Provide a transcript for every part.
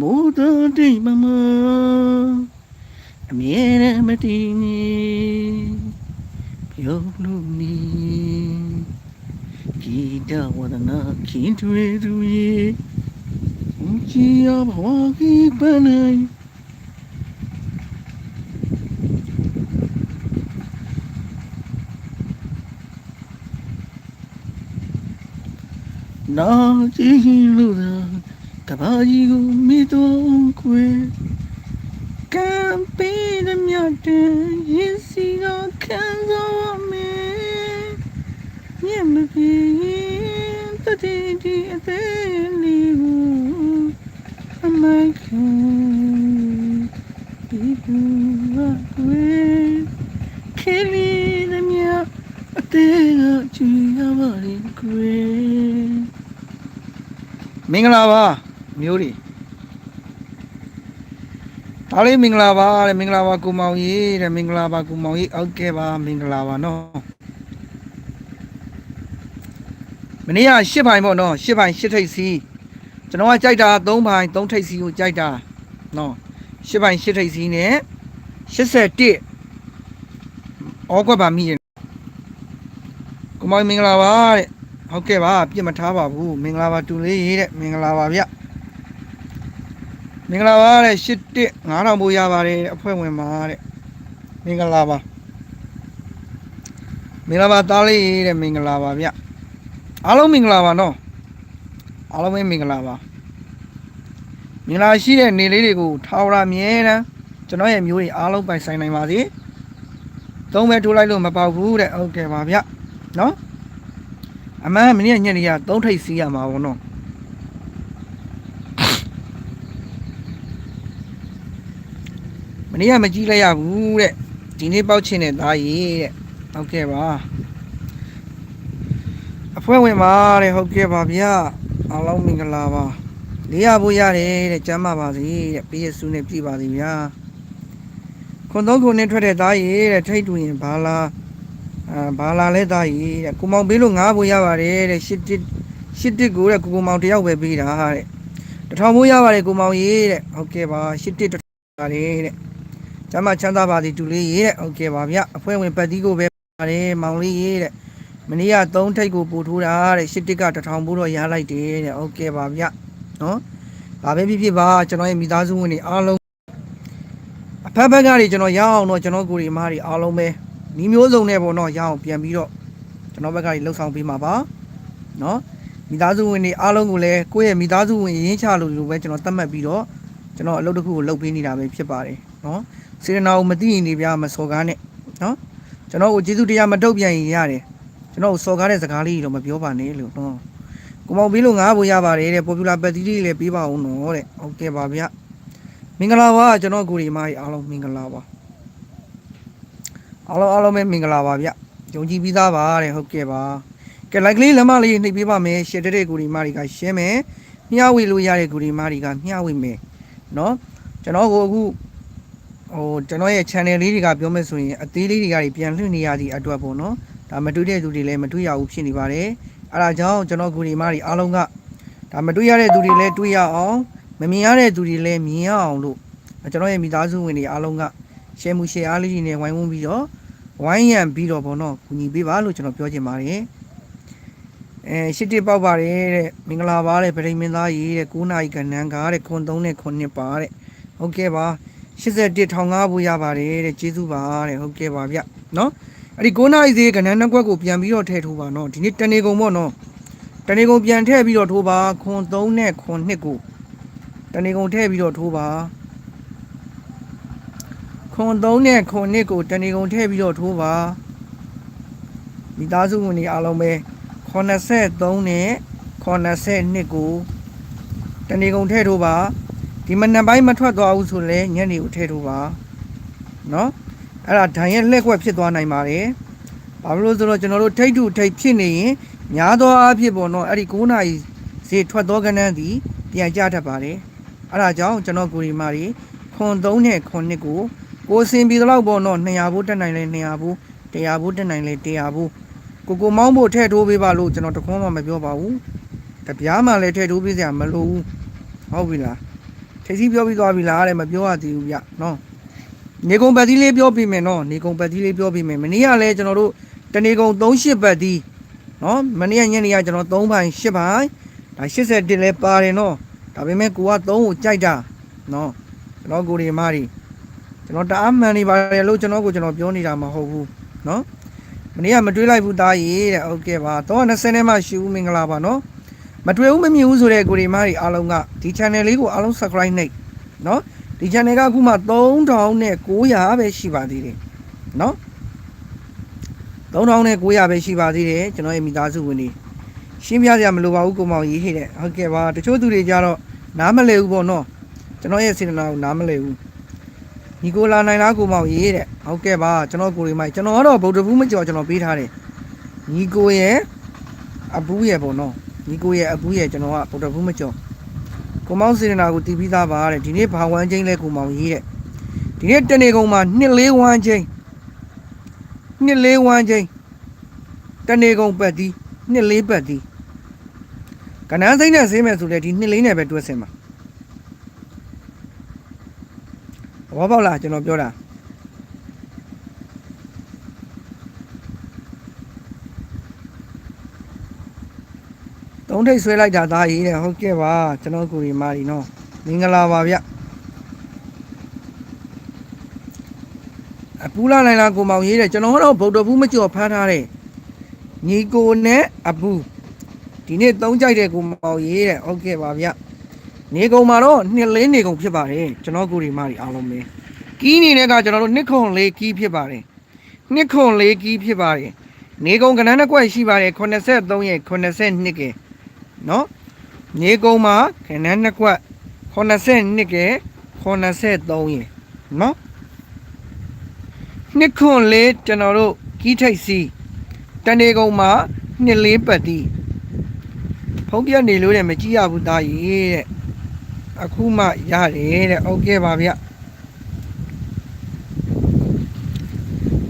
မိုးတော်တိတ်မမအမြဲတမ်းမတည်နေပြုံးလို့နေဂီတဝဒနာခင်တွေသူရေဦးကြီးရဘဝကြီးပန်းနိုင်နာကြည့်လို့သာ ကဘာကြီးကိုမိတော့ခွေကံပေးတဲ့မြတ်တဲ့ရင်စီကခံစားရမယ်ညမပြေရင်တတိတိအသေးလေးကိုအမိုက်ခံဒီဘူးကခွေခေလီတဲ့မြတ်အသေးကကြည့်ရပါလိမ့်ခွေမင်္ဂလာပါ မျိုးတွေဒါလေးမင်္ဂလာပါတဲ့မင်္ဂလာပါကိုမောင်ကြီးတဲ့မင်္ဂလာပါကိုမောင်ကြီးဟုတ်ကဲ့ပါမင်္ဂလာပါနော်မနေ့က၈ပိုင်းပေါ့နော်၈ပိုင်း၈ထိပ်စီကျွန်တော်ကကြိုက်တာ၃ပိုင်း၃ထိပ်စီကိုကြိုက်တာနော်၈ပိုင်း၈ထိပ်စီနဲ့81ဩကွက်ပါမိရင်ကိုမောင်ကြီးမင်္ဂလာပါတဲ့ဟုတ်ကဲ့ပါပြစ်မထားပါဘူးမင်္ဂလာပါတူလေးတဲ့မင်္ဂလာပါဗျ မင်္ဂလာပါတဲ့ရှစ်တစ်9000ပို့ရပါတယ်တဲ့အဖွဲ့ဝင်ပါတဲ့မင်္ဂလာပါမင်္ဂလာပါသားလေးတဲ့မင်္ဂလာပါဗျအားလုံးမင်္ဂလာပါနော်အားလုံးပဲမင်္ဂလာပါမင်္ဂလာရှိတဲ့နေလေးတွေကိုထာဝရအမြဲတမ်းကျွန်တော်ရဲ့မျိုးတွေအားလုံးပိုင်ဆိုင်နိုင်ပါစေသုံးပဲထိုးလိုက်လို့မပေါက်ဘူးတဲ့ဟုတ်ကဲ့ပါဗျနော်အမှန်မင်းညက်နေရသုံးထိပ်စီးရမှာဗောနော် မနေ့ကမကြည့်လိုက်ရဘူးတဲ့ဒီနေ့ပေါက်ချင်တဲ့သားကြီးတဲ့ဟုတ်ကဲ့ပါအဖွဲ့ဝင်ပါတဲ့ဟုတ်ကဲ့ပါဗျာအားလုံးမင်္ဂလာပါလေးရဖို့ရတယ်တဲ့ကျမ်းပါပါစေတဲ့ပြည့်စုံနဲ့ပြည့်ပါစေဗျာခွန်သုံးခုနဲ့ထွက်တဲ့သားကြီးတဲ့ထိတ်တူရင်ဘာလားအာဘာလာလဲသားကြီးတဲ့ကိုမောင်ပေးလို့ငားဖို့ရပါတယ်တဲ့ရှစ်တစ်ရှစ်တစ်ကိုတဲ့ကိုကိုမောင်တယောက်ပဲပေးတာတဲ့တထောင်ဖို့ရပါတယ်ကိုမောင်ရေးတဲ့ဟုတ်ကဲ့ပါရှစ်တစ်တစ်ပါတယ်တဲ့ ကျမ်းမချမ်းသာပါသည်တူလေးရေးတဲ့ဟုတ်ကဲ့ပါဗျအဖွဲ့ဝင်ပတ်တီးကိုပဲပါတယ်မောင်လေးရေးတဲ့မနေ့ကသုံးထိပ်ကိုပို့ထိုးတာတဲ့ရှစ်တစ်ကတထောင်ဖို့တော့ရလိုက်တယ်တဲ့ဟုတ်ကဲ့ပါဗျနော်ဘာပဲဖြစ်ဖြစ်ပါကျွန်တော်ရဲ့မိသားစုဝင်တွေအားလုံးအဖက်ဖက်ကနေကျွန်တော်ရအောင်တော့ကျွန်တော်ကိုယ်ဒီမားတွေအားလုံးပဲနီးမျိုးစုံနဲ့ပေါ့နော်ရအောင်ပြန်ပြီးတော့ကျွန်တော်ဘက်ကနေလှုပ်ဆောင်ပေးမှာပါနော်မိသားစုဝင်တွေအားလုံးကိုလည်းကိုယ့်ရဲ့မိသားစုဝင်ရင်းချလို့လို့ပဲကျွန်တော်သတ်မှတ်ပြီးတော့ကျွန်တော်အလုပ်တစ်ခုကိုလုပ်ပေးနေတာပဲဖြစ်ပါတယ်နော် စေတနာကိုမသိရင်နေပြမစော်ကားနဲ့နော်ကျွန်တော်ကိုကျေးဇူးတရားမထုတ်ပြန်ရင်ရတယ်ကျွန်တော်ကိုစော်ကားတဲ့စကားလေးတော့မပြောပါနဲ့လို့နော်ကိုမောင်ပေးလို့ငားဖို့ရပါတယ်တဲ့ popular party လေးလည်းပေးပါအောင်နော်တဲ့ဟုတ်ကဲ့ပါဗျမင်္ဂလာပါကျွန်တော်ကိုရီမားကြီးအားလုံးမင်္ဂလာပါအားလုံးအားလုံးပဲမင်္ဂလာပါဗျယုံကြည်ပြီးသားပါတဲ့ဟုတ်ကဲ့ပါကဲ like လေးလမ်းမလေးနှိပ်ပေးပါမယ် share တဲ့ကိုရီမားကြီးက share မယ်မျှဝေလို့ရတဲ့ကိုရီမားကြီးကမျှဝေမယ်နော်ကျွန်တော်ကိုအခု ဟိုကျွန်တော်ရဲ့ channel လေးတွေကပြောမယ်ဆိုရင်အသေးလေးတွေကပြန်လွှင့်နေရသည့်အတွက်ပေါ့နော်ဒါမတွေ့တဲ့သူတွေလည်းမတွေ့ရဘူးဖြစ်နေပါတယ်အဲဒါကြောင့်ကျွန်တော်ကူဒီမာတွေအားလုံးကဒါမတွေ့ရတဲ့သူတွေလည်းတွေ့ရအောင်မမြင်ရတဲ့သူတွေလည်းမြင်ရအောင်လို့ကျွန်တော်ရဲ့မိသားစုဝင်တွေအားလုံးကရှယ်မှုရှယ်အားလေးတွေနဲ့ဝိုင်းဝန်းပြီးတော့ဝိုင်းရံပြီးတော့ဘောနော်ကူညီပေးပါလို့ကျွန်တော်ပြောချင်ပါတယ်အဲရှစ်တစ်ပေါက်ပါတယ်တဲ့မင်္ဂလာပါတဲ့ဗရိမင်းသားကြီးတဲ့9နာရီကနန်းကားတဲ့ခွန်3နဲ့ခွန်2ပါတဲ့ဟုတ်ကဲ့ပါ 81ထောင်ငါးဖို့ရပါတယ်တဲ့ကျေးဇူးပါတဲ့ဟုတ်ကဲ့ပါဗျနော်အဲ့ဒီ9နာရီသေးကနန်းနှစ်ခွက်ကိုပြန်ပြီးတော့ထည့်ထိုးပါနော်ဒီနေ့တနေကုန်ပေါ့နော်တနေကုန်ပြန်ထည့်ပြီးတော့ထိုးပါခွန်3နဲ့ခွန်2ကိုတနေကုန်ထည့်ပြီးတော့ထိုးပါခွန်3နဲ့ခွန်1ကိုတဏီကုံထည့်ပြီးတော့ထိုးပါမိသားစုဝင်တွေအားလုံးပဲ83နဲ့82ကိုတဏီကုံထည့်ထိုးပါ ဒီမနက်ပိုင်းမထွက်သွားဘူးဆိုလဲညနေကိုထည့်ထိုးပါเนาะအဲ့ဒါဓာန်ရဲ့လက်ကွက်ဖြစ်သွားနိုင်ပါတယ်ဘာလို့လဲဆိုတော့ကျွန်တော်တို့ထိတ်ထုထိတ်ဖြစ်နေရင်များသောအားဖြင့်ပေါ့နော်အဲ့ဒီ9နာရီဈေးထွက်သောကဏ္ဍသည်ပြန်ကြတတ်ပါတယ်အဲ့ဒါကြောင့်ကျွန်တော်ကိုရီမာတွေခွန်3နဲ့ခွန်1ကို ကိုစင်ပြီးတော့ပေါ့နော်200ဘိုးတက်နိုင်လဲ200ဘိုး100ဘိုးတက်နိုင်လဲ100ဘိုးကိုကိုမောင်းဖို့ထည့်ထိုးပေးပါလို့ကျွန်တော်တခွန်းမှမပြောပါဘူးတပြားမှလည်းထည့်ထိုးပေးစရာမလိုဘူးဟုတ်ပြီလား ထိပ်စီးပြောပြီးသွားပြီလားတဲ့မပြောရသေးဘူးဗျနော်နေကုံပတ်သီးလေးပြောပြီးမယ်နော်နေကုံပတ်သီးလေးပြောပြီးမယ်မနေ့ကလည်းကျွန်တော်တို့တနေကုံ38ပတ်သီးနော်မနေ့ကညနေကကျွန်တော်3ပိုင်း8ပိုင်းဒါ81လဲပါတယ်နော်ဒါပေမဲ့ကိုက3ကိုကြိုက်တာနော်ကျွန်တော်ကိုရီမာရီကျွန်တော်တအားမှန်နေပါတယ်လို့ကျွန်တော်ကိုကျွန်တော်ပြောနေတာမဟုတ်ဘူးနော်မနေ့ကမတွေးလိုက်ဘူးသားကြီးတဲ့ဟုတ်ကဲ့ပါ320နဲ့မှရှိဦးမင်္ဂလာပါနော် မတွေ့ဘူးမမြင်ဘူးဆိုတဲ့ကိုရီမားတွေအားလုံးကဒီ channel လေးကိုအားလုံး subscribe နှိပ်နော်ဒီ channel ကအခုမှ3900ပဲရှိပါသေးတယ်နော်3900ပဲရှိပါသေးတယ်ကျွန်တော်ရဲ့မိသားစုဝင်တွေရှင်းပြစရာမလိုပါဘူးကိုမောင်ရေးဟိတဲ့ဟုတ်ကဲ့ပါတချို့သူတွေကြတော့နားမလည်ဘူးပေါ့နော်ကျွန်တော်ရဲ့စေတနာကိုနားမလည်ဘူးညီကိုလာနိုင်လားကိုမောင်ရေးတဲ့ဟုတ်ကဲ့ပါကျွန်တော်ကိုရီမိုက်ကျွန်တော်ကတော့ဗုဒ္ဓဘူးမကျော်ကျွန်တော်ပေးထားတယ်ညီကိုရဲ့အဘူးရဲ့ပေါ့နော် ညီကိုရဲ့အကူရဲ့ကျွန်တော်ကဗုဒ္ဓဘူးမကျော်ကိုမောင်စေရနာကိုတည်ပြီးသားပါတဲ့ဒီနေ့ဘာဝမ်းချင်းလဲကိုမောင်ရေးတဲ့ဒီနေ့တနေကုန်မှာနှစ်လေးဝမ်းချင်းနှစ်လေးဝမ်းချင်းတနေကုန်ပတ်သည်နှစ်လေးပတ်သည်ကနန်းစိမ့်နဲ့ဆေးမယ်ဆိုလေဒီနှစ်လေးနဲ့ပဲတွဲစင်မှာဘောပေါက်လားကျွန်တော်ပြောတာ သုံးထိပ်ဆွဲလိုက်တာသားရေးတဲ့ဟုတ်ကဲ့ပါကျွန်တော်ကိုရီမာရီနော်မင်္ဂလာပါဗျအပူလာနိုင်လားကိုမောင်ရေးတဲ့ကျွန်တော်ကတော့ဗုဒ္ဓဘူးမကျော်ဖမ်းထားတဲ့ညီကိုနဲ့အပူဒီနေ့သုံးကြိုက်တဲ့ကိုမောင်ရေးတဲ့ဟုတ်ကဲ့ပါဗျနေကုံမှာတော့နှစ်လင်းနေကုံဖြစ်ပါတယ်ကျွန်တော်ကိုရီမာရီအားလုံးပဲကီးနေတဲ့ကကျွန်တော်တို့နှစ်ခွန်လေးကီးဖြစ်ပါတယ်နှစ်ခွန်လေးကီးဖြစ်ပါတယ်နေကုံကနန်းတစ်ကွက်ရှိပါတယ်83ရဲ့82ကဲ နော်မြေကုံမှာခဏနှစ်ခွက်82ကဲ83ရေနော်နှစ်ခွန်လေးကျွန်တော်တို့ကီးထိတ်စီတနေကုံမှာနှစ်လေးပတ်တီဖုံးပြနေလို့လည်းမကြည့်ရဘူးသားကြီးတဲ့အခုမှရတယ်တဲ့ဟုတ်ကဲ့ပါဗျ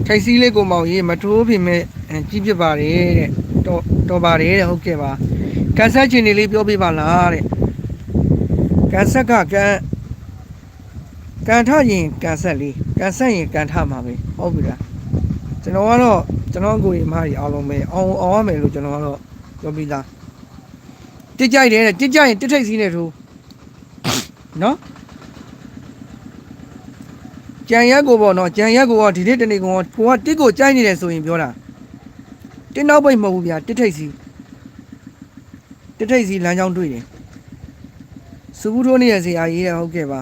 ထိတ်စီလေးကိုမောင်ကြီးမထိုးပြင်မဲ့ကြီးပြပါတယ်တဲ့တော်တော်ပါတယ်တဲ့ဟုတ်ကဲ့ပါ ကန်ဆက်ချင်နေလေးပြောပြပါလားတဲ့ကန်ဆက်ကကန်ကန်ထရင်ကန်ဆက်လေးကန်ဆက်ရင်ကန်ထမှာပဲဟုတ်ပြီလားကျွန်တော်ကတော့ကျွန်တော်ကိုယ်အမကြီးအားလုံးပဲအောင်အောင်ရမယ်လို့ကျွန်တော်ကတော့ပြောပြီးသားတစ်ကြိုက်တယ်တဲ့တစ်ကြိုက်ရင်တစ်ထိတ်စီးနေထိုးနော်ကြံရက်ကိုပေါ့နော်ကြံရက်ကိုကဒီနေ့တနေ့ကောကိုကတစ်ကိုကြိုက်နေတယ်ဆိုရင်ပြောတာတစ်နောက်ပိတ်မဟုတ်ဘူးဗျာတစ်ထိတ်စီး တထိတ်စီလမ်းကြောင်းတွေ့တယ်စူဘူးထိုးနေရစီအားရေးတယ်ဟုတ်ကဲ့ပါ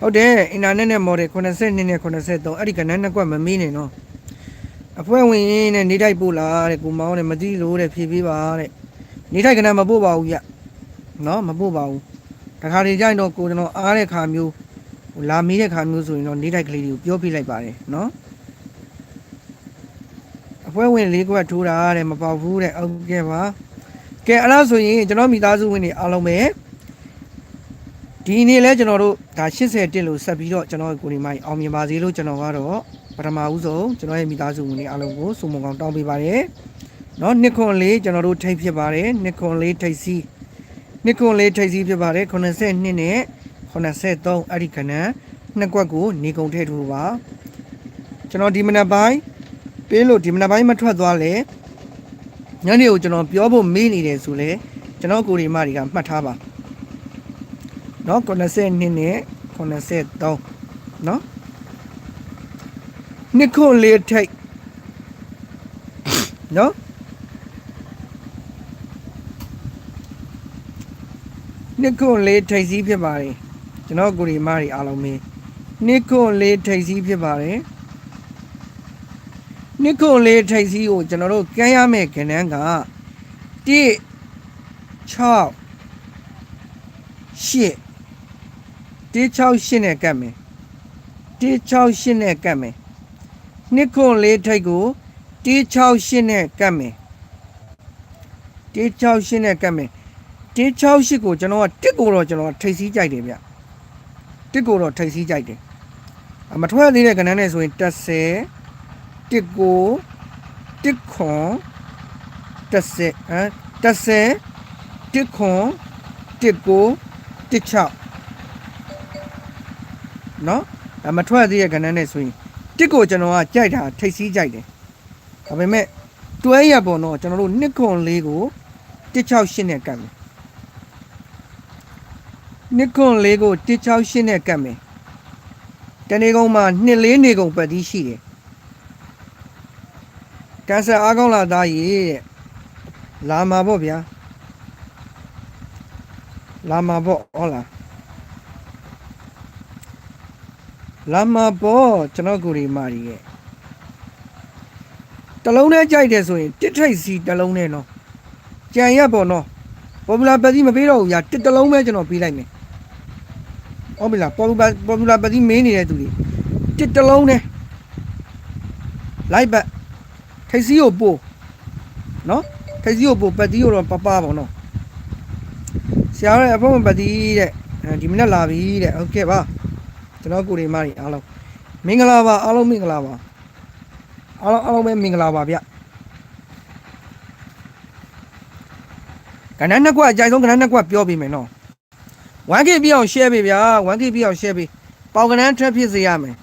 ဟုတ်တယ်အင်တာနက်နဲ့မော်ဒယ်82နဲ့83အဲ့ဒီကနန်းနှစ်ကွက်မမေးနဲ့နော်အဖွဲ့ဝင်နဲ့နေထိုက်ပို့လာတဲ့ကိုမောင်းနဲ့မသိလို့တဲ့ဖြေပေးပါတဲ့နေထိုက်ကနန်းမပို့ပါဘူးဗျနော်မပို့ပါဘူးတခါတလေကျရင်တော့ကိုကျွန်တော်အားတဲ့ခါမျိုးဟိုလာမေးတဲ့ခါမျိုးဆိုရင်တော့နေထိုက်ကလေးတွေကိုပြောပြလိုက်ပါတယ်နော်အဖွဲ့ဝင်လေးကွက်ထိုးတာတဲ့မပေါက်ဘူးတဲ့ဟုတ်ကဲ့ပါ ကဲအဲ့ဒါဆိုရင်ကျွန်တော်မိသားစုဝင်တွေအားလုံးပဲဒီနေ့လဲကျွန်တော်တို့ဒါ80တက်လို့ဆက်ပြီးတော့ကျွန်တော်ကိုနေမိုင်းအောင်မြင်ပါစေလို့ကျွန်တော်ကတော့ပထမဦးဆုံးကျွန်တော်ရဲ့မိသားစုဝင်တွေအားလုံးကိုစုံမကောင်တောင်းပေးပါတယ်เนาะနှစ်ခွန်လေးကျွန်တော်တို့ထိတ်ဖြစ်ပါတယ်နှစ်ခွန်လေးထိတ်စီနှစ်ခွန်လေးထိတ်စီဖြစ်ပါတယ်82နဲ့83အဲ့ဒီခဏနှစ်ကွက်ကိုနေကုန်ထည့်ထိုးပါကျွန်တော်ဒီမနက်ပိုင်းပေးလို့ဒီမနက်ပိုင်းမထွက်သွားလဲ ညနေကိုကျွန်တော်ပြောဖို့မေးနေတယ်ဆိုလဲကျွန်တော်ကိုရီမတွေကမှတ်ထားပါเนาะ92နဲ့93เนาะနှစ်ခုလေးထိတ်เนาะနှစ်ခုလေးထိတ်စည်းဖြစ်ပါတယ်ကျွန်တော်ကိုရီမတွေအားလုံးပဲနှစ်ခုလေးထိတ်စည်းဖြစ်ပါတယ် နှစ်ခုလေးထိတ်စီးကိုကျွန်တော်တို့ကမ်းရမယ့်ခဏန်းက1 6 8 168နဲ့ကတ်မယ်168နဲ့ကတ်မယ်နှစ်ခုလေးထိတ်ကို168နဲ့ကတ်မယ်168နဲ့ကတ်မယ်168ကိုကျွန်တော်ကတစ်ကိုတော့ကျွန်တော်ထိတ်စီးကြိုက်တယ်ဗျတစ်ကိုတော့ထိတ်စီးကြိုက်တယ်အမထွက်သေးတဲ့ခဏန်းနဲ့ဆိုရင်30 တစ်ကိုတစ်ခွန်တစ်စက်ဟမ်တစ်စက်တစ်ခွန်တစ်ကိုတစ်ချောက်နော်ဒါမထွက်သေးတဲ့ကဏ္ဍနဲ့ဆိုရင်တစ်ကိုကျွန်တော်ကကြိုက်တာထိတ်စီးကြိုက်တယ်ဒါပေမဲ့တွဲရပုံတော့ကျွန်တော်တို့နှစ်ခွန်လေးကို168နဲ့ကတ်မယ်နှစ်ခွန်လေးကို168နဲ့ကတ်မယ်တနေ့ကုန်မှာနှစ်လေးနေကုန်ပတ်သီးရှိတယ် ကန်ဆာအားကောင်းလာသားရေတဲ့လာမှာပေါ့ဗျာလာမှာပေါ့ဟုတ်လားလာမှာပေါ့ကျွန်တော်ကိုယ်ဒီမာရီရဲ့တလုံးနဲ့ကြိုက်တယ်ဆိုရင်တစ်ထိတ်စီတလုံးနဲ့နော်ကြံရက်ပေါ့နော်ပေါ်ပူလာပတ်သီးမပေးတော့ဘူးဗျာတစ်တလုံးပဲကျွန်တော်ပေးလိုက်မယ်ဟုတ်ပြီလားပေါ်ပူလာပေါ်ပူလာပတ်သီးမင်းနေတဲ့သူတွေတစ်တလုံးနဲ့လိုက်ပတ် ထိတ်စီကိုပို့နော်ထိတ်စီကိုပို့ပတ်သီးကိုတော့ပပပေါ့နော်ဆရာရဲ့အဖို့မပတ်သီးတဲ့အဲဒီမနေ့လာပြီတဲ့ဟုတ်ကဲ့ပါကျွန်တော်ကိုရီမာရီအားလုံးမင်္ဂလာပါအားလုံးမင်္ဂလာပါအားလုံးအားလုံးပဲမင်္ဂလာပါဗျကဏ္ဍနှစ်ကွက်အကြိုက်ဆုံးကဏ္ဍနှစ်ကွက်ပြောပြီးမယ်နော် 1K ပြည့်အောင် share ပေးဗျာ 1K ပြည့်အောင် share ပေးပေါင်ကဏ္ဍထွက်ဖြစ်စေရမယ်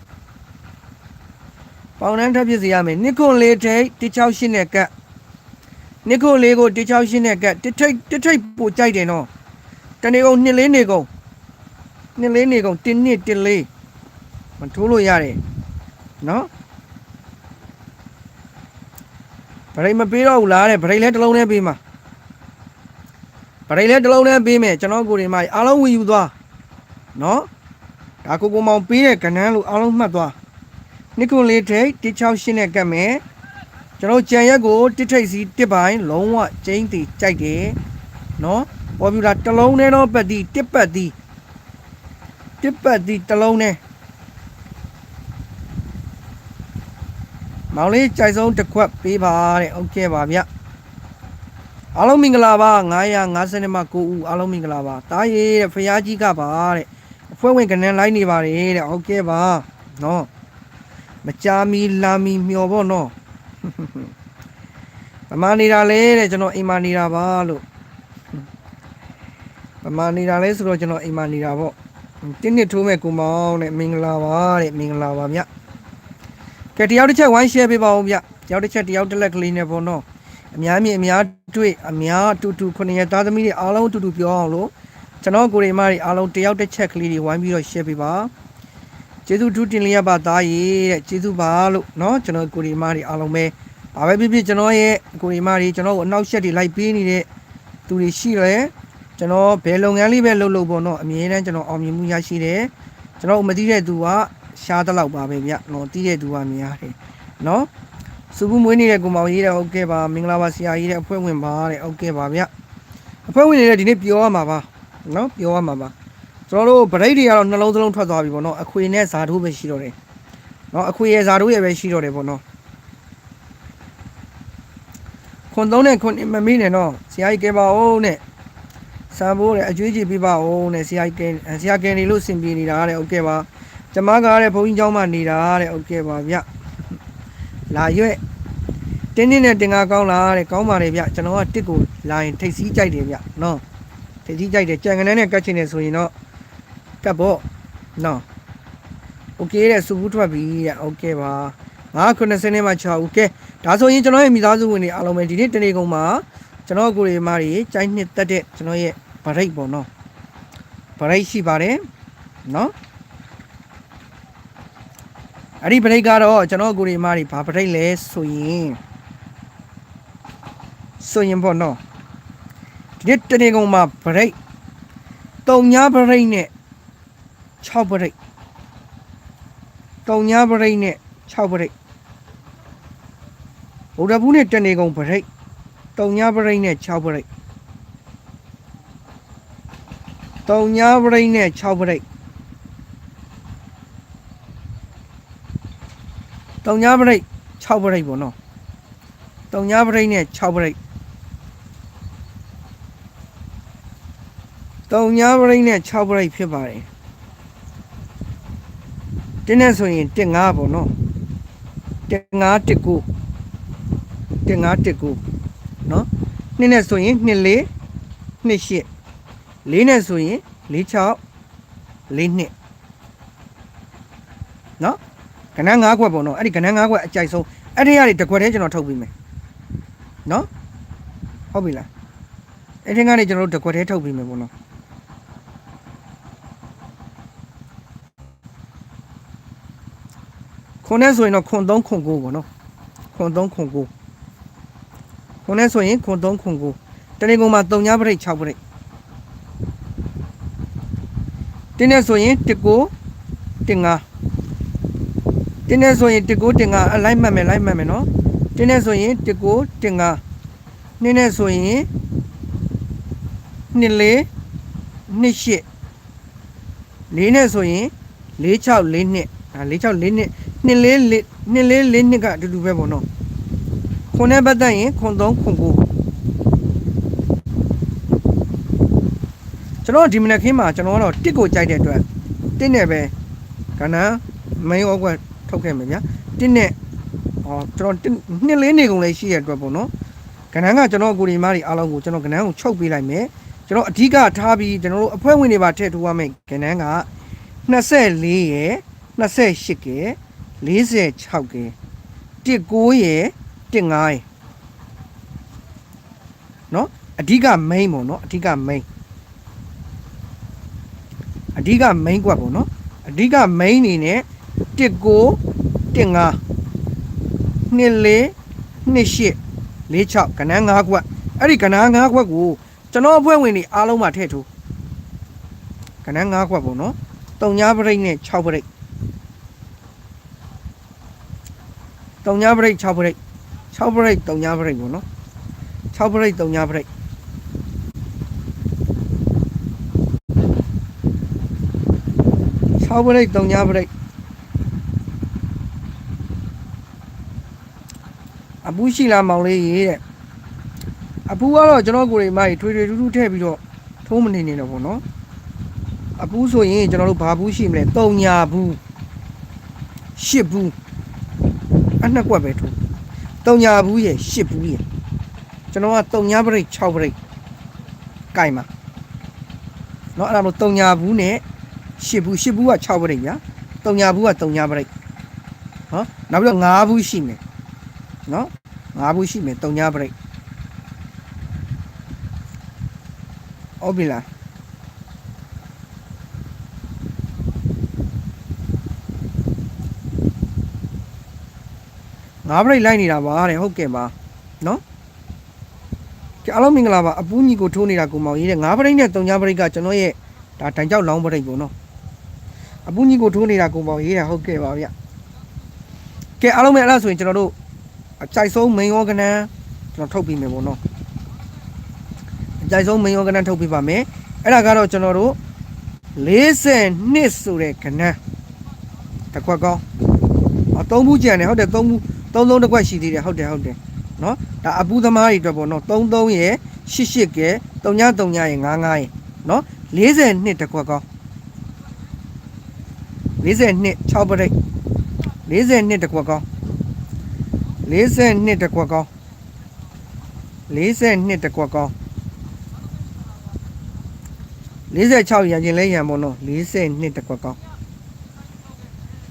ပေါင်ကဏ္ဍထွက်ဖြစ်စေရမယ်နိခွန်လေးထိတ်168နဲ့ကတ်နိခွန်လေးကို168နဲ့ကတ်တစ်ထိတ်တစ်ထိတ်ပိုကြိုက်တယ်နော်တနေကုန်နှစ်လေးနေကုန်နှစ်လေးနေကုန်တင်းနှစ်တင်းလေးမထိုးလို့ရတယ်နော်ဗရိတ်မပေးတော့ဘူးလားတဲ့ဗရိတ်လဲတစ်လုံးနဲ့ပေးမှာဗရိတ်လဲတစ်လုံးနဲ့ပေးမယ်ကျွန်တော်ကိုယ်တွေမှာအားလုံးဝင်ယူသွားနော်ဒါကိုကိုမောင်ပေးတဲ့ကဏ္ဍလို့အားလုံးမှတ်သွား နိကွန်လေးထိတ်တစ်ချောင်းရှင်းနဲ့ကတ်မယ်ကျွန်တော်ကြံရက်ကိုတစ်ထိတ်စီတစ်ပိုင်းလုံးဝကျင်းတည်ကြိုက်တယ်နော်ပေါ်ပြူလာတလုံးနဲ့တော့ပတ်တိတစ်ပတ်တိတစ်ပတ်တိတလုံးနဲ့မောင်လေးကြိုက်ဆုံးတစ်ခွက်ပေးပါတဲ့ဟုတ်ကဲ့ပါဗျအားလုံးမင်္ဂလာပါ950မှ9ဦးအားလုံးမင်္ဂလာပါတားရဲတဲ့ဖရာကြီးကပါတဲ့အဖွဲ့ဝင်ကနန်လိုက်နေပါတယ်တဲ့ဟုတ်ကဲ့ပါနော် မကြာမီလာမီမျော်ပေါ့နော်ဗမာနေတာလေတဲ့ကျွန်တော်အိမ်မာနေတာပါလို့ဗမာနေတာလဲဆိုတော့ကျွန်တော်အိမ်မာနေတာပေါ့တင်းနှစ်ထိုးမဲ့ကိုမောင်တဲ့မင်္ဂလာပါတဲ့မင်္ဂလာပါဗျကဲတယောက်တစ်ချက်ဝိုင်း share ပေးပါဦးဗျတယောက်တစ်ချက်တယောက်တစ်လက်ကလေးနဲ့ပေါ့နော်အများမြင်အများတွေ့အများအတူတူခုနှစ်ရက်သားသမီးတွေအားလုံးအတူတူပြောအောင်လို့ကျွန်တော်ကိုရီမတွေအားလုံးတယောက်တစ်ချက်ကလေးတွေဝိုင်းပြီးတော့ share ပေးပါ ကျေးဇူးထူးတင်လျက်ပါသားရေးတဲ့ကျေးဇူးပါလို့เนาะကျွန်တော်ကိုရီမတွေအားလုံးပဲဘာပဲဖြစ်ဖြစ်ကျွန်တော်ရဲ့ကိုရီမတွေကျွန်တော်ကိုအနောက်ရှက်တွေလိုက်ပေးနေတဲ့သူတွေရှိတယ်ကျွန်တော်ဘယ်လုပ်ငန်းလေးပဲလုပ်လို့ပေါ့เนาะအမြဲတမ်းကျွန်တော်အောင်မြင်မှုရရှိတယ်ကျွန်တော်မသိတဲ့သူကရှားတလောက်ပါပဲဗျเนาะသိတဲ့သူကများတယ်เนาะစုဘူးမွေးနေတဲ့ကိုမောင်ရေးတဲ့ဟုတ်ကဲ့ပါမင်္ဂလာပါဆရာကြီးတဲ့အဖွဲ့ဝင်ပါတဲ့ဟုတ်ကဲ့ပါဗျအဖွဲ့ဝင်နေတဲ့ဒီနေ့ပြောရမှာပါเนาะပြောရမှာပါ ကျွန်တော်တို့ဗရိတ်တွေကတော့နှလုံးသလုံးထွက်သွားပြီပေါ့เนาะအခွေနဲ့ဇာထိုးပဲရှိတော့တယ်เนาะအခွေရဲ့ဇာထိုးရဲ့ပဲရှိတော့တယ်ပေါ့เนาะခွန်သုံးနဲ့ခွန်မမေးနဲ့တော့ဆရာကြီးကဲပါဦးနဲ့စံဖို့တဲ့အကျွေးကြည့်ပြပါဦးနဲ့ဆရာကြီးကဲဆရာကဲနေလို့စင်ပြေနေတာတဲ့ဟုတ်ကဲ့ပါကျမကားတဲ့ဘုန်းကြီးเจ้าမှနေတာတဲ့ဟုတ်ကဲ့ပါဗျလာရွက်တင်းတင်းနဲ့တင်ကားကောင်းလားတဲ့ကောင်းပါလေဗျကျွန်တော်ကတစ်ကိုလာရင်ထိတ်စီးကြိုက်တယ်ဗျနော်ထိတ်စီးကြိုက်တယ်ကြံကန်းနဲ့ကတ်ချင်နေဆိုရင်တော့ ကတ်ဖို့နော်โอเคတဲ့စူဘူးထွက်ပြီတဲ့โอเคပါငါ90နဲ့မှ6ဦးကဲဒါဆိုရင်ကျွန်တော်ရဲ့မိသားစုဝင်တွေအားလုံးပဲဒီနေ့တနေ့ကုန်မှာကျွန်တော်ကိုရီမာတွေကြိုင်းနှစ်တက်တဲ့ကျွန်တော်ရဲ့ဗရိတ်ပေါ့နော်ဗရိတ်ရှိပါတယ်နော်အဲ့ဒီဗရိတ်ကတော့ကျွန်တော်ကိုရီမာတွေဘာဗရိတ်လဲဆိုရင်ဆိုရင်ပေါ့နော်ဒီနေ့တနေ့ကုန်မှာဗရိတ်တုံညာဗရိတ်နဲ့ 6ဗရိတ်တုံညာဗရိတ်နဲ့6ဗရိတ်ဗုဒ္ဓဘူးနဲ့တနေကုန်ဗရိတ်တုံညာဗရိတ်နဲ့6ဗရိတ်တုံညာဗရိတ်နဲ့6ဗရိတ်တုံညာဗရိတ်6ဗရိတ်ပေါ့နော်တုံညာဗရိတ်နဲ့6ဗရိတ်တုံညာဗရိတ်နဲ့6ဗရိတ်ဖြစ်ပါတယ် တင်းနဲ့ဆိုရင်1 5ပေါ့နော်1 5 1 9 1 5 1 9နော်နှစ်နဲ့ဆိုရင်2 4 2 8လေးနဲ့ဆိုရင်4 6 4နှစ်နော်ကဏ္ဍ၅ခွက်ပေါ့နော်အဲ့ဒီကဏ္ဍ၅ခွက်အကြိုက်ဆုံးအဲ့ဒီကနေတစ်ခွက်တည်းကျွန်တော်ထုတ်ပြီးမယ်နော်ဟုတ်ပြီလားအဲ့ဒီကနေကျွန်တော်တို့တစ်ခွက်တည်းထုတ်ပြီးမယ်ပေါ့နော် ခွန်နဲ့ဆိုရင်တော့ခွန်3ခွန်9ပေါ့နော်ခွန်3ခွန်9ခွန်နဲ့ဆိုရင်ခွန်3ခွန်9တနေ့ကုန်မှာ3ညပရိတ်6ပရိတ်တင်းနဲ့ဆိုရင်1ကို1 5တင်းနဲ့ဆိုရင်1ကို1 5အလိုက်မှတ်မယ်လိုက်မှတ်မယ်နော်တင်းနဲ့ဆိုရင်1ကို1 5နှင်းနဲ့ဆိုရင်2 4 2 8လေးနဲ့ဆိုရင်4 6 4နှစ်ဒါ4 6 4နှစ် နှစ်လေးလေးနှစ်လေးလေးနှစ်ကအတူတူပဲပေါ့နော်ခွန်နဲ့ပတ်သက်ရင်ခွန်3ခွန်9ကျွန်တော်ဒီမနက်ခင်းမှာကျွန်တော်ကတော့တစ်ကိုကြိုက်တဲ့အတွက်တစ်နဲ့ပဲကဏ္ဍ main ဩကွက်ထုတ်ခဲ့မယ်ဗျာတစ်နဲ့ဟောကျွန်တော်တစ်နှစ်လေးနေကုန်လေးရှိရတဲ့အတွက်ပေါ့နော်ကဏ္ဍကကျွန်တော်ကိုဒီမားတွေအားလုံးကိုကျွန်တော်ကဏ္ဍကိုချုပ်ပေးလိုက်မယ်ကျွန်တော်အဓိကထားပြီးကျွန်တော်တို့အဖွဲ့ဝင်တွေပါထည့်ထိုးရမယ်ကဏ္ဍက24ရယ်28ကယ် 46ကယ်19ရယ်15ရယ်နော်အဓိက main ပေါ့နော်အဓိက main အဓိက main ကွက်ပေါ့နော်အဓိက main အနေနဲ့1ကို15 24 28 46ကဏ္ဍ5ကွက်အဲ့ဒီကဏ္ဍ5ကွက်ကိုကျွန်တော်အဖွဲ့ဝင်တွေအားလုံးမှာထည့်ထိုးကဏ္ဍ5ကွက်ပေါ့နော်တုံညာပရိတ်နဲ့6ပရိတ် တုံညာပရိတ်6ပရိတ်6ပရိတ်တုံညာပရိတ်ပေါ့နော်6ပရိတ်တုံညာပရိတ်6ပရိတ်တုံညာပရိတ်အပူးရှိလားမောင်လေးရေးတဲ့အပူးကတော့ကျွန်တော်ကိုယ်တွေမိုက်ထွေထွေထူးထူးထည့်ပြီးတော့ထိုးမနေနေတော့ဗောနော်အပူးဆိုရင်ကျွန်တော်တို့ဘာဘူးရှိမလဲတုံညာဘူးရှစ်ဘူး အနှစ်ကွက်ပဲထိုးတုံညာဘူးရဲ့ရှစ်ဘူးရဲ့ကျွန်တော်ကတုံညာပရိတ်6ပရိတ်ကင်ပါเนาะအဲ့ဒါလို့တုံညာဘူးနဲ့ရှစ်ဘူးရှစ်ဘူးက6ပရိတ်ညာတုံညာဘူးကတုံညာပရိတ်ဟောနောက်ပြီးတော့5ဘူးရှိမယ်เนาะ5ဘူးရှိမယ်တုံညာပရိတ်ဟုတ်ပြီလား ငါးပရိတ်လိုက်နေတာပါတဲ့ဟုတ်ကဲ့ပါနော်ကြအားလုံးမင်္ဂလာပါအပူးညီကိုထိုးနေတာကိုမောင်ရေးတဲ့ငါးပရိတ်နဲ့တုံညာပရိတ်ကကျွန်တော်ရဲ့ဒါတိုင်ကြောက်လောင်းပရိတ်ပေါ့နော်အပူးညီကိုထိုးနေတာကိုမောင်ရေးတာဟုတ်ကဲ့ပါဗျကဲအားလုံးပဲအဲ့ဒါဆိုရင်ကျွန်တော်တို့အကြိုက်ဆုံး main organ ကျွန်တော်ထုတ်ပြီးမယ်ပေါ့နော်အကြိုက်ဆုံး main organ ထုတ်ပြီးပါမယ်အဲ့ဒါကတော့ကျွန်တော်တို့42ဆိုတဲ့ကဏ္ဍတစ်ခွက်ကောင်းအသုံးဘူးကြံတယ်ဟုတ်တယ်သုံးဘူး သုံးသုံးတစ်ခွက်ရှိသေးတယ်ဟုတ်တယ်ဟုတ်တယ်နော်ဒါအပူးသမားတွေအတွက်ပေါ့နော်33ရယ်88ကဲ3939ရယ်99ရယ်နော်42တစ်ခွက်ကောင်း42 6ပရိတ်42တစ်ခွက်ကောင်း42တစ်ခွက်ကောင်း42တစ်ခွက်ကောင်း46ရန်ကျင်လဲရန်ပေါ့နော်42တစ်ခွက်ကောင်း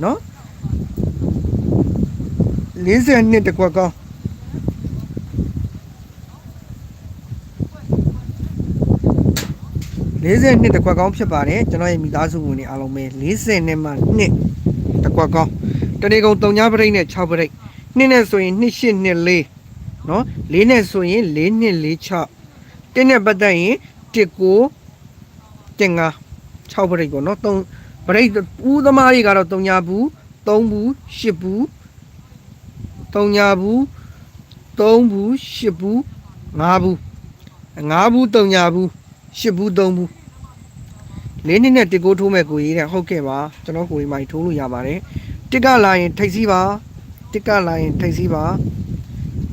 နော် 42တစ်ခွက်ကောင်း42တစ်ခွက်ကောင်းဖြစ်ပါတယ်ကျွန်တော်ရဲ့မိသားစုဝင်တွေအားလုံးပဲ40နဲ့မှ2တစ်ခွက်ကောင်းတနေ့ကုန်3ညပရိတ်နဲ့6ပရိတ်2နဲ့ဆိုရင်2 8 2 4နော်4နဲ့ဆိုရင်4 2 4 6တင်းနဲ့ပတ်သက်ရင်1 9တင်ငါ6ပရိတ်ပေါ့နော်3ပရိတ်ဦးသမားတွေကတော့3ညာဘူး3ဘူး10ဘူး 3ညာဘူး3ဘူး10ဘူး5ဘူး5ဘူး3ညာဘူး10ဘူး3ဘူးလေးနှစ်နဲ့တစ်ကိုထိုးမဲ့ကိုကြီးတဲ့ဟုတ်ကဲ့ပါကျွန်တော်ကိုကြီးမိုင်ထိုးလို့ရပါတယ်တစ်ကလာရင်ထိတ်စီးပါတစ်ကလာရင်ထိတ်စီးပါ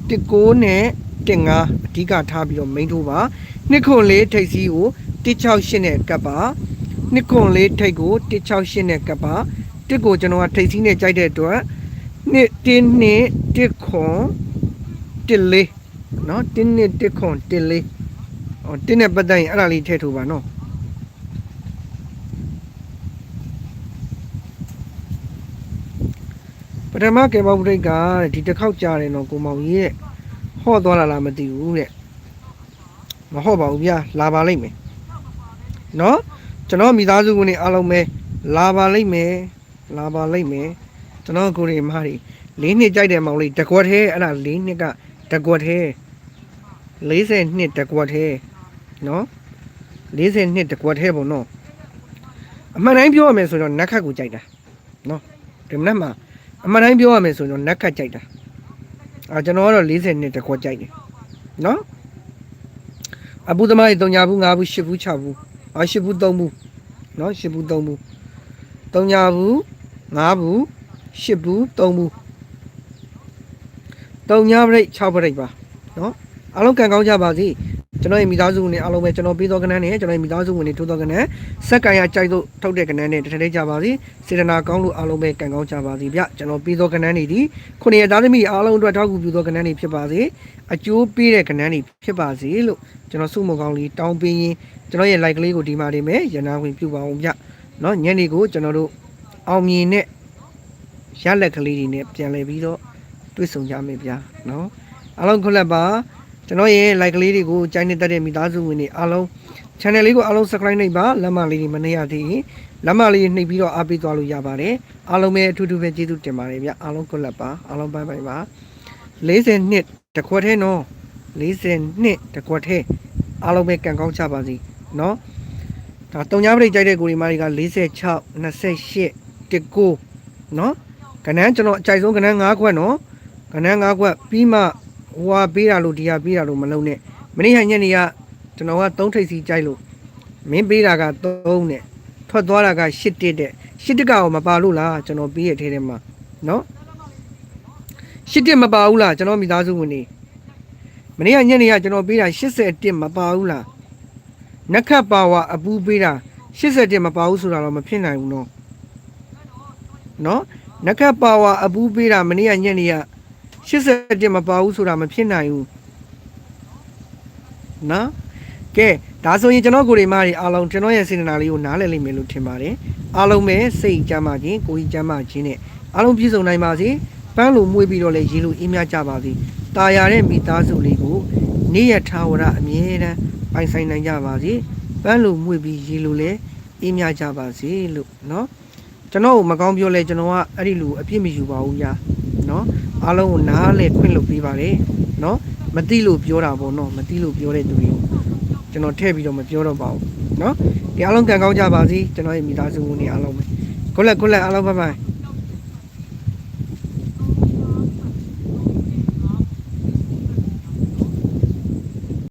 တစ်ကိုနဲ့တစ်ငါအဓိကထားပြီးတော့မိန်ထိုးပါနှစ်ခွန်လေးထိတ်စီးကို168နဲ့ကပ်ပါနှစ်ခွန်လေးထိတ်ကို168နဲ့ကပ်ပါတစ်ကိုကျွန်တော်ကထိတ်စီးနဲ့ကြိုက်တဲ့အတွက် နှစ်တင်းနှစ်တစ်ခွန်တစ်လေးနော်တင်းနှစ်တစ်ခွန်တစ်လေးဟောတင်းနဲ့ပတ်သက်ရင်အဲ့ဒါလေးထည့်ထိုးပါနော်ပထမကေဘောက်ဘရိတ်ကဒီတစ်ခေါက်ကြာတယ်နော်ကိုမောင်ကြီးရဲ့ဟော့သွားလာလားမသိဘူးတဲ့မဟော့ပါဘူးဗျာလာပါလိမ့်မယ်နော်ကျွန်တော်မိသားစုဝင်အားလုံးပဲလာပါလိမ့်မယ်လာပါလိမ့်မယ် ကျွန်တော်ကိုရီမဟာရီလေးနှစ်ကြိုက်တယ်မောင်လေးတကွက်သေးအဲ့ဒါလေးနှစ်ကတကွက်သေး40နှစ်တကွက်သေးနော်40နှစ်တကွက်သေးပေါ့နော်အမှန်တိုင်းပြောရမယ်ဆိုတော့နက်ခတ်ကိုကြိုက်တာနော်ဒီမနက်မှာအမှန်တိုင်းပြောရမယ်ဆိုရင်တော့နက်ကတ်ကြိုက်တာအာကျွန်တော်ကတော့40နှစ်တခွက်ကြိုက်တယ်နော်အပူသမားကြီး3ညာဘူး5ဘူး10ဘူး6ဘူးအာ10ဘူး3ဘူးနော်10ဘူး3ဘူး3ညာဘူး5ဘူး 10ဘူး3ဘူး3ညာပရိတ်6ပရိတ်ပါနော်အားလုံးကံကောင်းကြပါစေကျွန်တော်ရဲ့မိသားစုဝင်တွေအားလုံးပဲကျွန်တော်ပြီးတော့ကနန်းနဲ့ကျွန်တော်ရဲ့မိသားစုဝင်တွေထိုးတော့ကနန်းစက်ကံရကြိုက်လို့ထုတ်တဲ့ကနန်းနဲ့တထလေးကြပါစေစေတနာကောင်းလို့အားလုံးပဲကံကောင်းကြပါစေဗျကျွန်တော်ပြီးတော့ကနန်းနေဒီခုနှစ်ရသားသမီးအားလုံးအတွက်ထောက်ကူပြုတော့ကနန်းနေဖြစ်ပါစေအကျိုးပေးတဲ့ကနန်းနေဖြစ်ပါစေလို့ကျွန်တော်စုမကောင်းလေးတောင်းပေးရင်ကျွန်တော်ရဲ့ like လေးကိုဒီမှာနေမယ်ရနာဝင်ပြုပါအောင်ဗျနော်ညနေကိုကျွန်တော်တို့အောင်မြင်တဲ့ ရလက်ကလေးတွေနဲ့ပြန်လည်ပြီးတော့တွေ့ဆုံကြမယ်ဗျာနော်အားလုံးခွက်လက်ပါကျွန်တော်ရဲ့ like ကလေးတွေကိုကြိုင်းနေတတ်တဲ့မိသားစုဝင်တွေအားလုံး channel လေးကိုအားလုံး subscribe နှိပ်ပါလက်မလေးတွေမနှိပ်ရသေးရင်လက်မလေးနှိပ်ပြီးတော့အားပေးသွားလို့ရပါတယ်အားလုံးပဲအထူးထူးပဲကျေးဇူးတင်ပါတယ်ဗျအားလုံးကိုလက်ပါအားလုံးဘိုင်ဘိုင်ပါ40နှစ်တစ်ခွက်ထဲနော်40နှစ်တစ်ခွက်ထဲအားလုံးပဲကံကောင်းကြပါစေနော်ဒါတုံညာပရိတ်ကြိုက်တဲ့ကိုရီမာတွေက46 28 19နော် ကနန်းကျွန်တော်အကြိုက်ဆုံးကနန်း5ခွက်နော်ကနန်း5ခွက်ပြီးမှဟိုဟာပေးတာလို့ဒီဟာပေးတာလို့မလုံးနဲ့မနေ့ဟန်ညနေကကျွန်တော်က3ထိပ်စီကြိုက်လို့မင်းပေးတာက3နဲ့ထွက်သွားတာက8တစ်တဲ့8တစ်ကောမပါလို့လားကျွန်တော်ပေးရထဲထဲမှာနော်8တစ်မပါဘူးလားကျွန်တော်မိသားစုဝင်နေမနေ့ကညနေကကျွန်တော်ပေးတာ80တစ်မပါဘူးလားနက်ခတ်ပါဝါအပူပေးတာ80တစ်မပါဘူးဆိုတာတော့မဖြစ်နိုင်ဘူးနော်နော် နက်ခတ်ပါဝါအပူပေးတာမနေ့ကညနေက81မပါဘူးဆိုတာမဖြစ်နိုင်ဘူးနော်ကဲဒါဆိုရင်ကျွန်တော်ကိုယ်တွေမတွေအားလုံးကျွန်တော်ရဲ့စေတနာလေးကိုနားလည်လိမ့်မယ်လို့ထင်ပါတယ်အားလုံးပဲစိတ်ကြမ်းမှခြင်းကိုယ်ကြီးကြမ်းမှခြင်းနဲ့အားလုံးပြည့်စုံနိုင်ပါစေပန်းလိုမွေးပြီးတော့လည်းရေလိုအေးမြကြပါစေตาရတဲ့မိသားစုလေးကိုနေ့ရက်ထာဝရအမြဲတမ်းပိုင်ဆိုင်နိုင်ကြပါစေပန်းလိုမွေးပြီးရေလိုလည်းအေးမြကြပါစေလို့နော် ကျွန်တော်ကိုမကောင်းပြောလဲကျွန်တော်ကအဲ့ဒီလူအပြစ်မယူပါဘူးညာနော်အားလုံးကိုနားလဲခွင့်လုပ်ပေးပါတယ်နော်မသိလို့ပြောတာပေါ့နော်မသိလို့ပြောတဲ့သူတွေကိုကျွန်တော်ထည့်ပြီးတော့မပြောတော့ပါဘူးနော်ဒီအားလုံးကံကောင်းကြပါစေကျွန်တော်ရဲ့မိသားစုဝင်တွေအားလုံးပဲကိုလက်ကိုလက်အားလုံးဘိုင်ဘိုင်